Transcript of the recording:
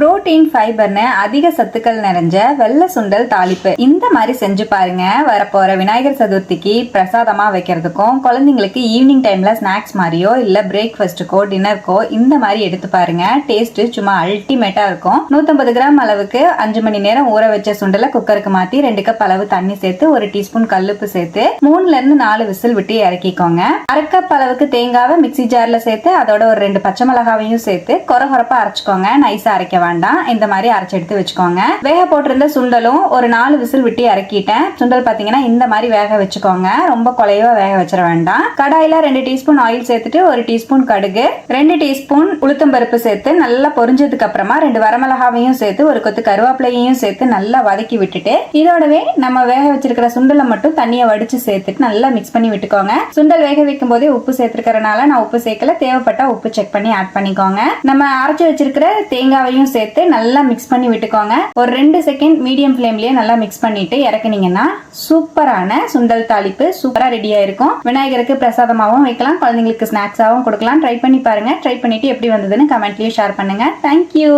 Protein ஃபைபர்னு அதிக சத்துக்கள் நிறைஞ்ச வெள்ளை சுண்டல் தாளிப்பு. இந்த மாதிரி செஞ்சு பாருங்க. வரப்போற விநாயகர் சதுர்த்திக்கு பிரசாதமா வைக்கிறதுக்கும் குழந்தைங்களுக்கு ஈவினிங் டைம்ல ஸ்நாக்ஸ் மாதிரியோ இல்ல பிரேக்ஃபாஸ்ட்டுக்கோ டின்னருக்கோ இந்த மாதிரி எடுத்து பாருங்க. டேஸ்ட் சும்மா அல்டிமேட்டா இருக்கும். 150 கிராம் அளவுக்கு அஞ்சு மணி நேரம் ஊற வச்ச சுண்டலை குக்கருக்கு மாத்தி ரெண்டு கப் அளவு தண்ணி சேர்த்து ஒரு டீஸ்பூன் கல்லுப்பு சேர்த்து மூணுல இருந்து நாலு விசில் விட்டு இறக்கிக்கோங்க. அரை கப் அளவுக்கு தேங்காவை மிக்ஸி ஜார்ல சேர்த்து அதோட ஒரு ரெண்டு பச்சை மிளகாவையும் சேர்த்து கொர கொரப்பா அரைச்சுக்கோங்க நைஸா அரைக்க வேண்டாம். இந்த மாதிரி அரைச்சு எடுத்து வச்சுக்கோங்க. வேக போட்டிருந்த சுண்டலும் ஒரு நாலு விசில் விட்டு இறக்கிட்டேன். சுண்டல் பாத்தீங்கன்னா இந்த மாதிரி வேக வச்சுக்கோங்க. ரொம்ப குலைவா வேக வச்சிட வேண்டாம். கடாயில ரெண்டு டீஸ்பூன் ஆயில் சேர்த்துட்டு ஒரு டீஸ்பூன் கடுகு ரெண்டு டீஸ்பூன் உளுத்தம்பருப்பு சேர்த்து நல்லா பொரிஞ்சதுக்கு அப்புறமா ரெண்டு வரமிளகாவையும் சேர்த்து ஒரு கொத்து கருவேப்பிலையையும் சேர்த்து நல்லா வதக்கி விட்டுட்டு இதோடவே நம்ம வேக வச்சிருக்கிற சுண்டலை மட்டும் தண்ணியை வடிச்சு சேர்த்துட்டு நல்லா மிக்ஸ் பண்ணி விட்டுக்கோங்க. சுண்டல் வேக வைக்கும் போதே உப்பு சேர்த்துருக்கறனால நான் உப்பு சேர்க்கல. தேவைப்பட்டா உப்பு செக் பண்ணி ஆட் பண்ணிக்கோங்க. நம்ம அரைச்சு வச்சிருக்கிற தேங்காவையும் சேர்த்து நல்லா மிக்ஸ் பண்ணி விட்டுக்கோங்க. ஒரு ரெண்டு செகண்ட் மீடியம் ஃப்ளேம்லயே நல்லா மிக்ஸ் பண்ணிட்டு இறக்குனீங்கன்னா சூப்பரான சுண்டல் தாளிப்பு சூப்பரா ரெடியா இருக்கும் விநாயகருக்கு பிரசாதமாகவும் வைக்கலாம் குழந்தைங்களுக்கு ஸ்நாக்ஸாகவும் கொடுக்கலாம். ட்ரை பண்ணி பாருங்க. ட்ரை பண்ணிட்டு எப்படி வந்ததுன்னு கமெண்ட்லயும் ஷேர் பண்ணுங்க. தேங்க்யூ